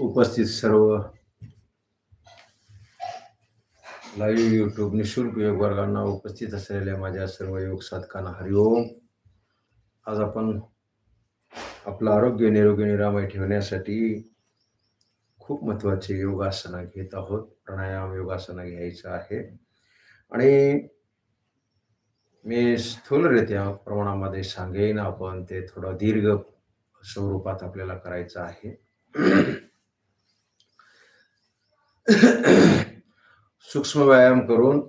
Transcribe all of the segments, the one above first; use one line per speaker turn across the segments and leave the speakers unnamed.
उपस्थित सर्व live YouTube निशुल्क योग वर्गांना उपस्थित असलेल्या माझ्या सर्व योग साधकांना हरिओम आज आपण आपलं आरोग्य निरोगी निरामय ठेवण्यासाठी खूप महत्त्वाचे योगासनं घेत आहोत. प्राणायाम योगासनं घ्यायचं आहे. आणि मी स्थूलरित्या प्रमाणामध्ये सांगेन आपण ते थोडं दीर्घ स्वरूपात आपल्याला करायचं आहे. सूक्ष्म व्यायाम करून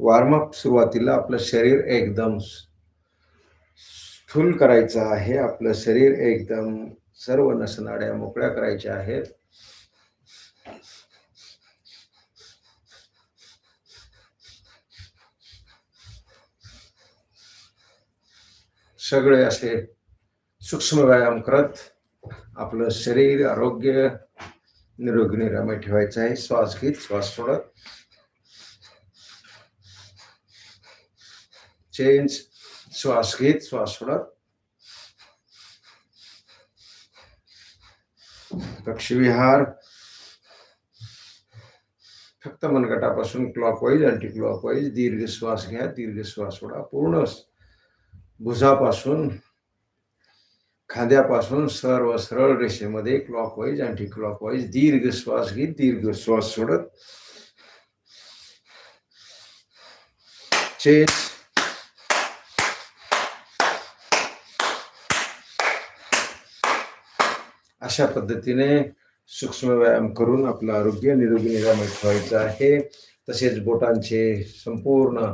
वॉर्मअप सुरुवातीला आपलं शरीर एकदम स्थूल करायचं आहे. आपलं शरीर एकदम सर्व नसनाड्या मोकळ्या करायच्या आहेत. सगळे असे सूक्ष्म व्यायाम करत आपलं शरीर आरोग्य निरोगी निरामय ठेवायचं आहे. श्वास घेत श्वास सोडत. चेंज श्वास घेत श्वास सोडत. पक्षीविहार. फक्त मनगटापासून clockwise anticlockwise दीर्घ श्वास घ्या दीर्घ श्वास सोडा पूर्ण भुजापासून खांद्यापासून सर्व सरळ रेषेमध्ये क्लॉकवाईज अँटी क्लॉकवाईज दीर्घ श्वास घेत दीर्घ श्वास सोडत. चेस अशा पद्धतीने सूक्ष्म व्यायाम करून आपलं आरोग्य निरोगी निरामय ठेवायचं आहे. तसेच बोटांचे संपूर्ण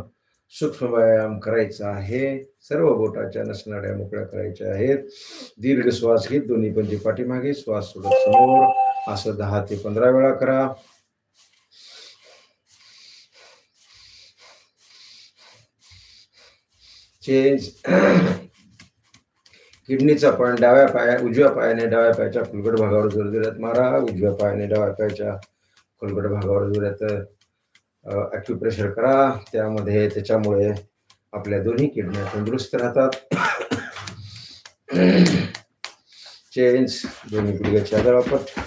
सूक्ष्म व्यायाम करायचा आहे. सर्व बोटाच्या नसणाऱ्या मोकळ्या करायच्या आहेत. दीर्घ श्वास घेत दोन्ही पंजे पाठीमागे श्वास सोडत समोर. असं दहा ते पंधरा वेळा करा. चेंज किडनीचा पण डाव्या पाया उजव्या पायाने डाव्या पायाच्या फुलगट भागावर जोर जोरात मारा. उजव्या पायाने डाव्या पायाच्या फुलगट भागावर जोरात ऍक्युप्रेशर करा. त्यामध्ये त्याच्यामुळे आपल्या दोन्ही किडण्या तंदुरुस्त राहतात. चेंज दोन्ही गुडघ्याची आदळापट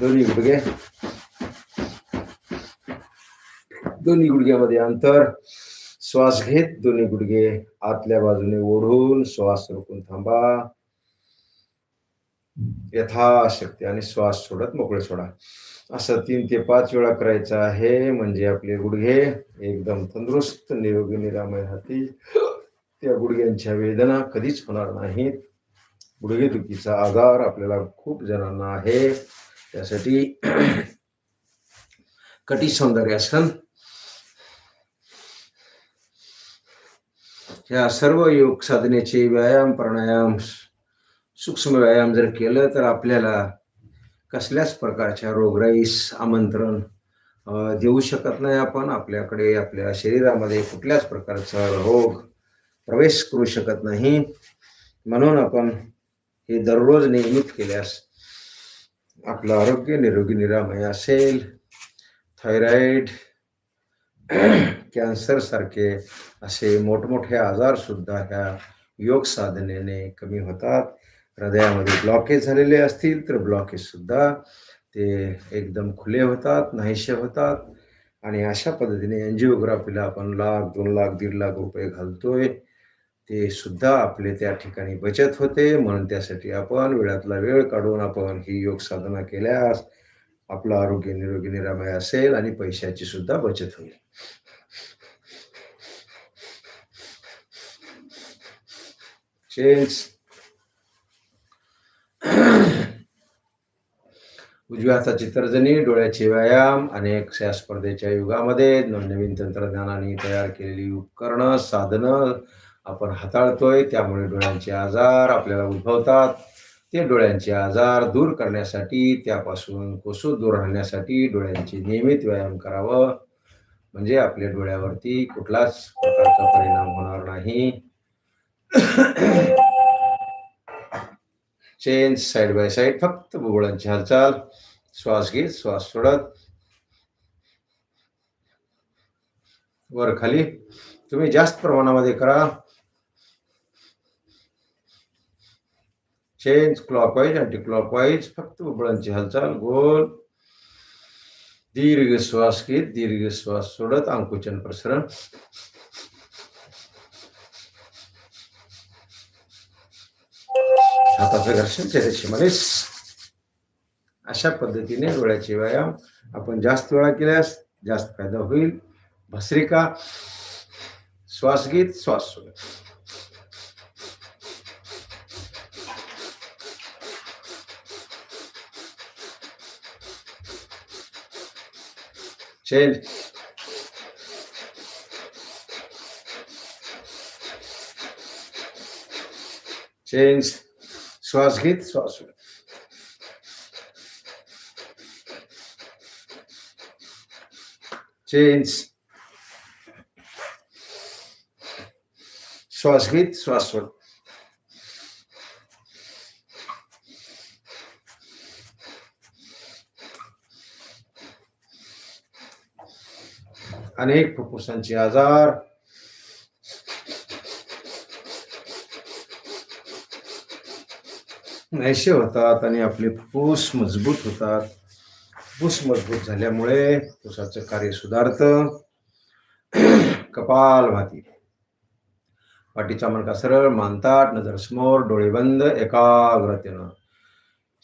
दोन्ही गुडघे. दोन्ही गुडघ्यामध्ये अंतर. श्वास घेत दोन्ही गुडघे आतल्या बाजूने ओढून श्वास रोखून थांबा. यथाशक्ती आणि श्वास सोडत मोकळे सोडा. असं तीन ते पाच वेळा करायचं आहे म्हणजे आपले गुडघे एकदम तंदुरुस्त निरोगी निरामय राहतील. त्या गुडघ्यांच्या वेदना कधीच होणार नाहीत. गुडघेदुखीचा आजार आपल्याला खूप जणांना आहे. त्यासाठी कटी सौंदर्यासन ह्या सर्व योग साधनेचे व्यायाम प्राणायाम सूक्ष्म व्यायाम जर केलं तर आपल्याला कसल्याच प्रकारच्या रोगराईस आमंत्रण देऊ शकत नाही आपण. आपल्याकडे आपल्या शरीरामध्ये कुठल्याच प्रकारचा रोग प्रवेश करू शकत नाही. म्हणून आपण हे दररोज नियमित केल्यास आपलं आरोग्य निरोगी निरामय असेल. थायरॉइड कॅन्सर सारखे असे मोठमोठे आजार सुद्धा ह्या योग साधनेने कमी होतात. हृदयामध्ये ब्लॉकेज झालेले असतील तर ब्लॉकेजसुद्धा ते एकदम खुले होतात नाहीसे होतात. आणि अशा पद्धतीने एनजिओग्राफीला आपण लाख दोन लाख दीड लाख रुपये घालतोय. ते सुद्धा आपले त्या ठिकाणी बचत होते. म्हणून त्यासाठी आपण वेळातला वेळ काढून आपण ही योग साधना केल्यास आपलं आरोग्य निरोगी निरामय असेल आणि पैशाची सुद्धा बचत होईल. चेंज उजव्या हाताची तर्जनी डोळ्याचे व्यायाम अनेक स्पर्धेच्या युगामध्ये नवनवीन तंत्रज्ञानाने तयार केलेली उपकरणं साधनं आपण हाताळतोय. त्यामुळे डोळ्यांचे आजार आपल्याला उद्भवतात. ते डोळ्यांचे आजार दूर करण्यासाठी त्यापासून कोसू दूर राहण्यासाठी डोळ्यांचे नियमित व्यायाम करावं. म्हणजे आपल्या डोळ्यावरती कुठलाच प्रकारचा परिणाम होणार नाही. चेंज साईड बाय साईड फक्त बुबुळांची हालचाल श्वास घेत श्वास सोडत. वर खाली तुम्ही जास्त प्रमाणामध्ये करा. चेंज क्लॉकवाईज अँटी क्लॉकवाईज फक्त बुबळांची हालचाल गोल. दीर्घ श्वास घेत दीर्घ श्वास सोडत अंकुचन प्रसरण. हाताचं घर्षण चेहऱ्याची मालिश म्हणजे अशा पद्धतीने डोळ्याचे व्यायाम आपण जास्त वेळा केल्यास जास्त फायदा होईल. भस्रिका श्वास घेत श्वास सोडत चेंज चेंज श्वास घेत श्वास चेंज श्वास घेत श्वास सोड अनेक फुफ्फुसांचे आजार. नाहीसे होतात आणि आपले फुफ्फुस मजबूत होतात. फुफ्फुस मजबूत झाल्यामुळे फुफ्फुसाचं कार्य सुधारतं. कपाल भाती पाठीचा मणका सरळ मानतात नजर समोर डोळे बंद एकाग्रतेनं.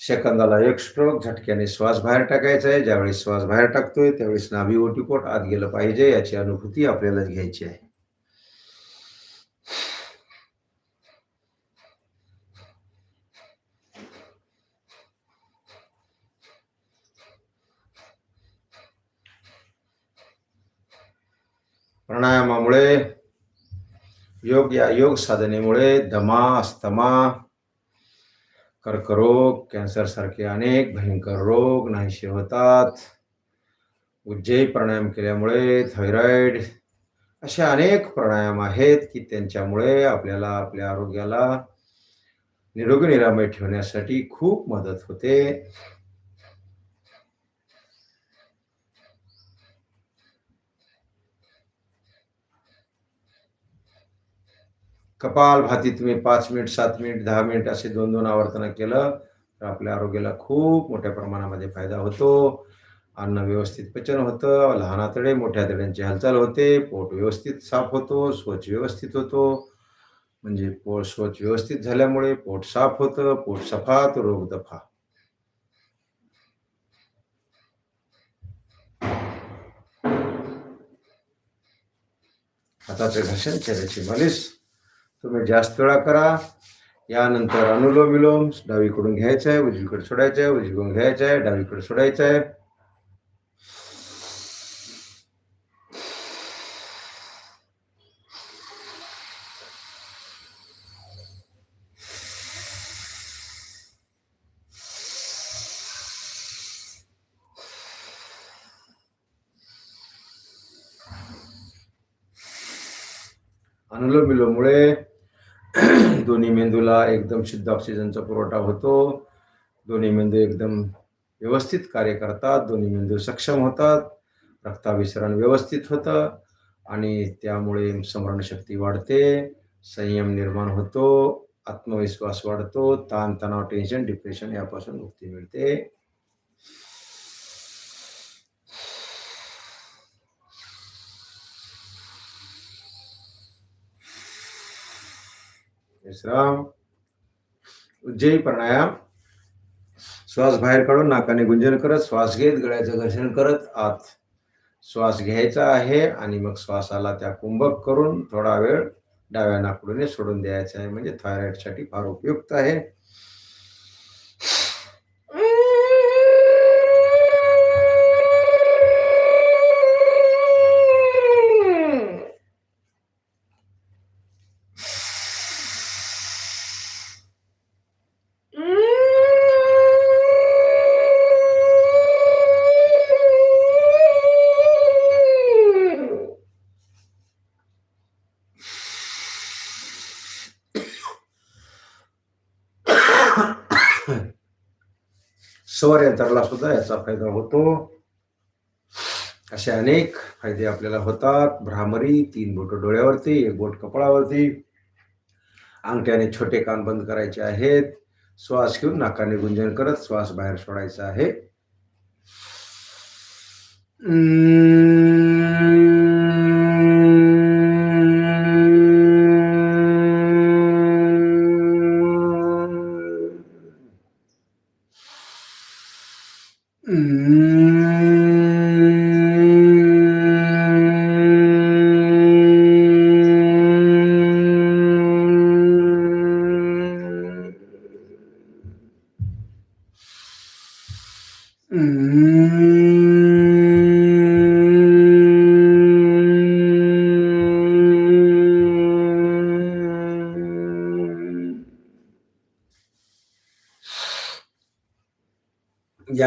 सेकंदाला एक स्ट्रोक झटक्याने श्वास बाहेर टाकायचा आहे ज्यावेळी श्वास बाहेर टाकतोय त्यावेळेस नाभी ओटीपोट आत गेलं पाहिजे याची अनुभूती आपल्याला घ्यायची आहे. प्राणायामामुळे योग या योग साधनेमुळे दमा अस्थमा कर्करोग कॅन्सर सारखे अनेक भयंकर रोग नाहीसे होतात. उज्जयी प्राणायाम केल्यामुळे थायरॉइड असे अनेक प्राणायाम आहेत की त्यांच्यामुळे आपल्याला आपल्या आरोग्याला निरोगी निरामय ठेवण्यासाठी खूप मदत होते. कपाल भाती तुम्ही पाच मिनिट सात मिनिट दहा मिनिट असे दोन दोन आवर्तनं केलं तर आपल्या आरोग्याला खूप मोठ्या प्रमाणामध्ये फायदा होतो. अन्न व्यवस्थित पचन होतं लहान आतडे मोठ्या आतड्यांची हालचाल होते पोट व्यवस्थित साफ होतो स्वच्छ व्यवस्थित होतो. म्हणजे पोट स्वच्छ व्यवस्थित झाल्यामुळे पोट साफ होतं पोट सफा तो रोग दफा. हाताचे घर्षण चेहऱ्याची मालिश. तुम्ही जास्त वेळा करा. यानंतर अनुलोम विलोम डावीकडून घ्यायचं आहे उजवीकडे सोडायचं आहे उजवीकडून घ्यायचं आहे डावीकडे सोडायचं आहे अनुलोम विलोममुळे एकदम शुद्ध ऑक्सिजनचा पुरवठा होतो. दोन्ही मेंदू एकदम व्यवस्थित कार्य करतात. दोन्ही मेंदू सक्षम होतात. रक्ताभिसरण व्यवस्थित होतं आणि त्यामुळे स्मरणशक्ती वाढते. संयम निर्माण होतो. आत्मविश्वास वाढतो. ताणतणाव टेन्शन डिप्रेशन यापासून मुक्ती मिळते. विश्राम उज्जयी प्राणायाम. श्वास बाहेर काढून नाकाने गुंजन करत श्वास घेत गळ्याचं घर्षण करत आत श्वास घ्यायचा आहे आणि मग श्वासाला त्या कुंभक करून थोडा वेळ डाव्या नाकडूने सोडून द्यायचा आहे. म्हणजे थायरॉइडसाठी फार उपयुक्त आहे. स्वर यंत्राला सुद्धा याचा फायदा होतो. असे अनेक फायदे आपल्याला होतात. भ्रामरी तीन बोट डोळ्यावरती एक बोट कपाळावरती. अंगठ्याने छोटे कान बंद करायचे आहेत. श्वास घेऊन नाकाने गुंजन करत श्वास बाहेर सोडायचा आहे. Mm.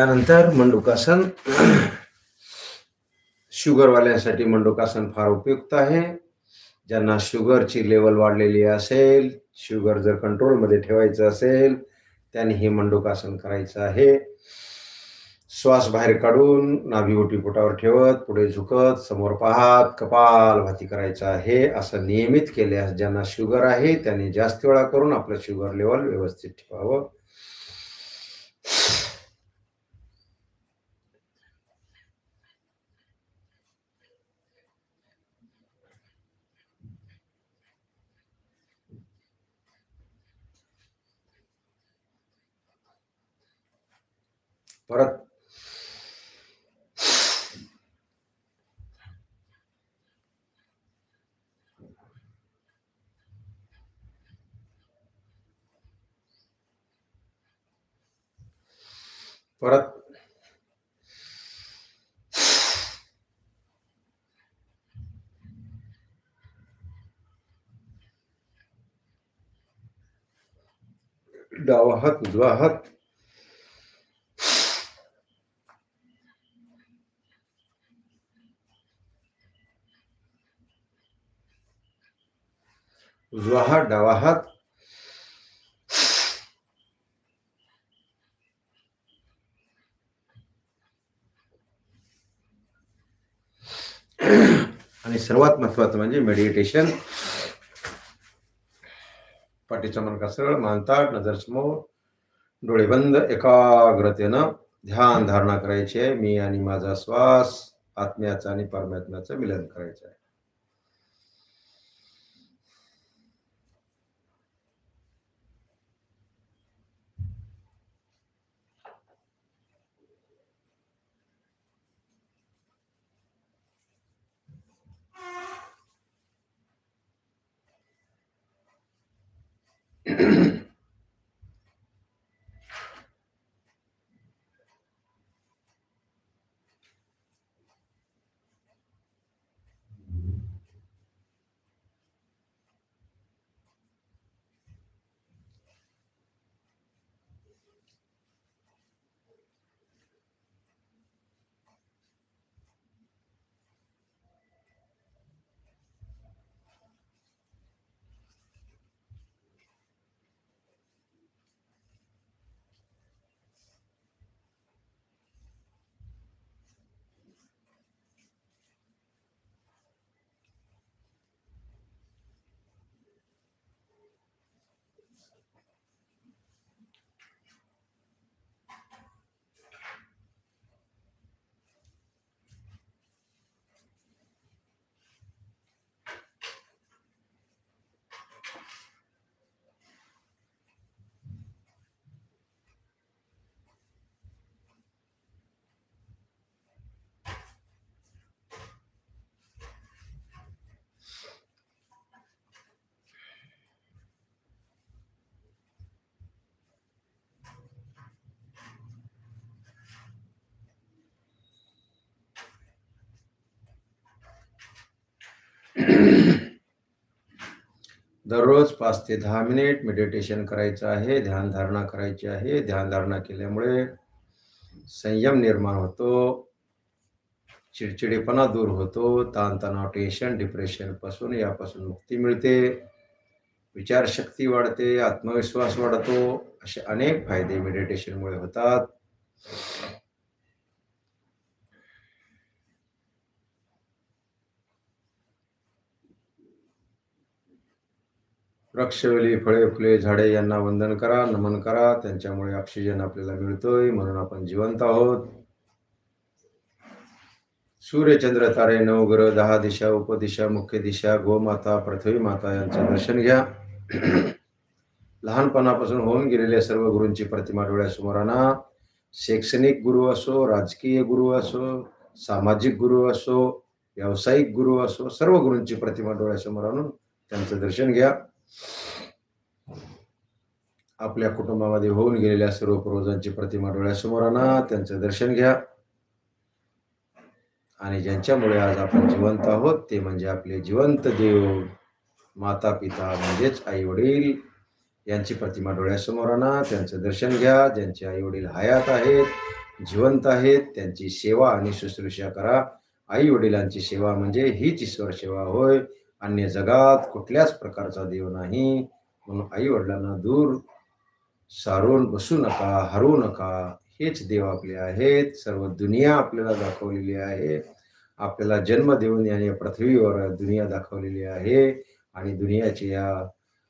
त्यानंतर मंडुकासन शुगरवाल्यांसाठी मंडुकासन फार उपयुक्त आहे. ज्यांना शुगरची लेवल वाढलेली असेल शुगर जर कंट्रोलमध्ये ठेवायचं असेल त्यांनी हे मंडुकासन करायचं आहे. श्वास बाहेर काढून नाभी ओटी पोटावर ठेवत पुढे झुकत समोर पाहत कपाल भाती करायचं आहे. असं नियमित केल्यास ज्यांना शुगर आहे त्यांनी जास्त वेळा करून आपलं शुगर लेवल व्यवस्थित ठेवावं. परत परत डावा हात उजवा हात उजवा हात डावा हात आणि सर्वात महत्वाचं म्हणजे मेडिटेशन पाठीचा मनका सरळ मानताट नजर समोर डोळे बंद एकाग्रतेनं ध्यान धारणा करायची. आहे मी आणि माझा श्वास आत्म्याचा आणि परमात्म्याचं मिलन करायचं आहे. दररोज पाच ते दहा मिनिट मेडिटेशन करायचं आहे ध्यानधारणा करायची आहे. ध्यानधारणा केल्यामुळे संयम निर्माण होतो चिडचिडेपणा दूर होतो ताणतणाव टेन्शन डिप्रेशनपासून यापासून मुक्ती मिळते विचारशक्ती वाढते आत्मविश्वास वाढतो. असे अनेक फायदे मेडिटेशनमुळे होतात. वृक्षवेली फळे फुले झाडे यांना वंदन करा नमन करा. त्यांच्यामुळे ऑक्सिजन आपल्याला मिळतोय म्हणून आपण जिवंत आहोत. सूर्य चंद्र तारे नऊ ग्रह दहा दिशा उपदिशा मुख्य दिशा गोमाता पृथ्वी माता यांचं दर्शन घ्या. लहानपणापासून होऊन गेलेल्या सर्व गुरूंची प्रतिमा डोळ्यासमोर आणा शैक्षणिक गुरु असो राजकीय गुरु असो सामाजिक गुरु असो व्यावसायिक गुरु असो सर्व गुरूंची प्रतिमा डोळ्यासमोर आणून त्यांचं दर्शन घ्या. आपल्या कुटुंबामध्ये होऊन गेलेल्या सर्व पूर्वजांची प्रतिमा डोळ्यासमोर आणा त्यांचं दर्शन घ्या. आणि ज्यांच्यामुळे आज आपण जिवंत आहोत ते म्हणजे आपले जिवंत देव माता पिता म्हणजेच आई वडील यांची प्रतिमा डोळ्यासमोर आणा त्यांचं दर्शन घ्या. ज्यांचे आई वडील हयात आहेत जिवंत आहेत त्यांची सेवा आणि शुश्रूषा करा. आई वडिलांची सेवा म्हणजे हीच ईश्वर सेवा होय. अन्य जगात कुठल्याच प्रकारचा देव नाही. म्हणून आई वडिलांना दूर सारून बसू नका हरवू नका. हेच देव आपले आहेत. सर्व दुनिया आपल्याला दाखवलेली आहे. आपल्याला जन्म देऊन याने पृथ्वीवर दुनिया दाखवलेली आहे. आणि दुनियाच्या या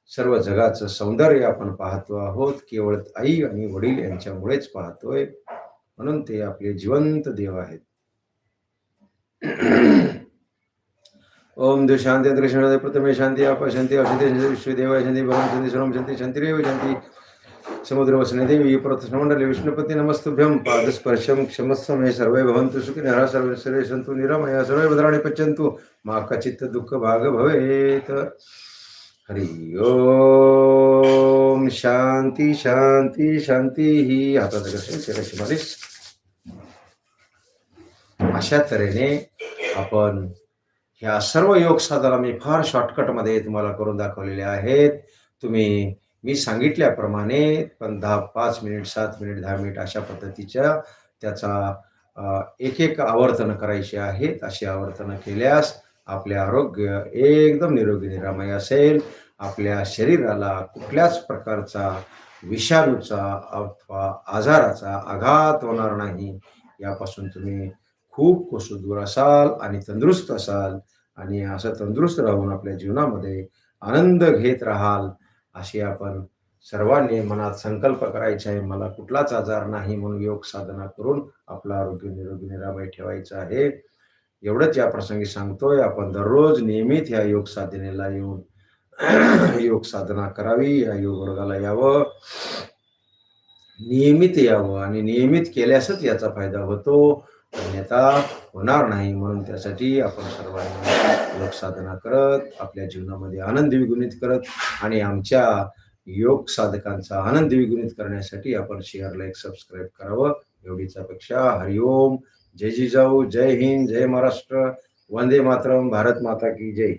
सर्व जगाचं सौंदर्य आपण पाहतो आहोत. केवळ आई आणि वडील यांच्यामुळेच पाहतोय. म्हणून ते आपले जिवंत देव आहेत. ओम देव शांती अंतरिक्ष प्रथमे शांती आप शांती औषधी शांती विश्वदेव शांती भगवान शांती सर्वम शांती शांतिरेव शांती। समुद्र वसने देवी प्रथमंडले विष्णुपती नमस्तुभ्यं। पादस्पर्शं क्षमस्व मे सर्वे भवन्तु सुखिनः सर्वे सर्वे सन्तु निरामया सर्वे भद्राणि पच्यन्तु। मा कचित् दुःख भाग भवेत्। हरि ओम। शांती शांती शांती ही। आता दर्शन केल्याची मालिश अशा तऱ्हेने आपण ह्या सर्व योग साधना मी फार शॉर्टकटमध्ये तुम्हाला करून दाखवलेले आहेत. तुम्ही मी सांगितल्याप्रमाणे पण दहा पाच मिनिट सात मिनिट दहा मिनिट अशा पद्धतीच्या त्याचा एक एक आवर्तनं करायची आहेत. अशी आवर्तनं केल्यास आपले आरोग्य एकदम निरोगी निरामय असेल. आपल्या शरीराला कुठल्याच प्रकारचा विषाणूचा अथवा आजाराचा आघात होणार नाही. यापासून तुम्ही खूप कोसो दूर असाल आणि तंदुरुस्त असाल. आणि असं तंदुरुस्त राहून आपल्या जीवनामध्ये आनंद घेत राहाल अशी आपण सर्वांनी मनात संकल्प करायचा आहे. मला कुठलाच आजार नाही म्हणून योग साधना करून आपलं आरोग्य निरोगी निरामय ठेवायचं आहे. एवढंच या प्रसंगी सांगतोय. आपण दररोज नियमित या योग साधनेला येऊन योग साधना करावी. या योग वर्गाला यावं. नियमित यावं आणि नियमित केल्यासच याचा फायदा होतो. अन्यथा होणार नाही म्हणून त्यासाठी आपण सर्वांनी योगसाधना करत आपल्या जीवनामध्ये आनंद द्विगुणित करत आणि आमच्या योग साधकांचा आनंद द्विगुणित करण्यासाठी आपण शेअर लाईक सबस्क्राईब करावं. एवढीच अपेक्षा. हरिओम जय जिजाऊ जय हिंद. जय महाराष्ट्र. वंदे मातरम. भारत माता की जय.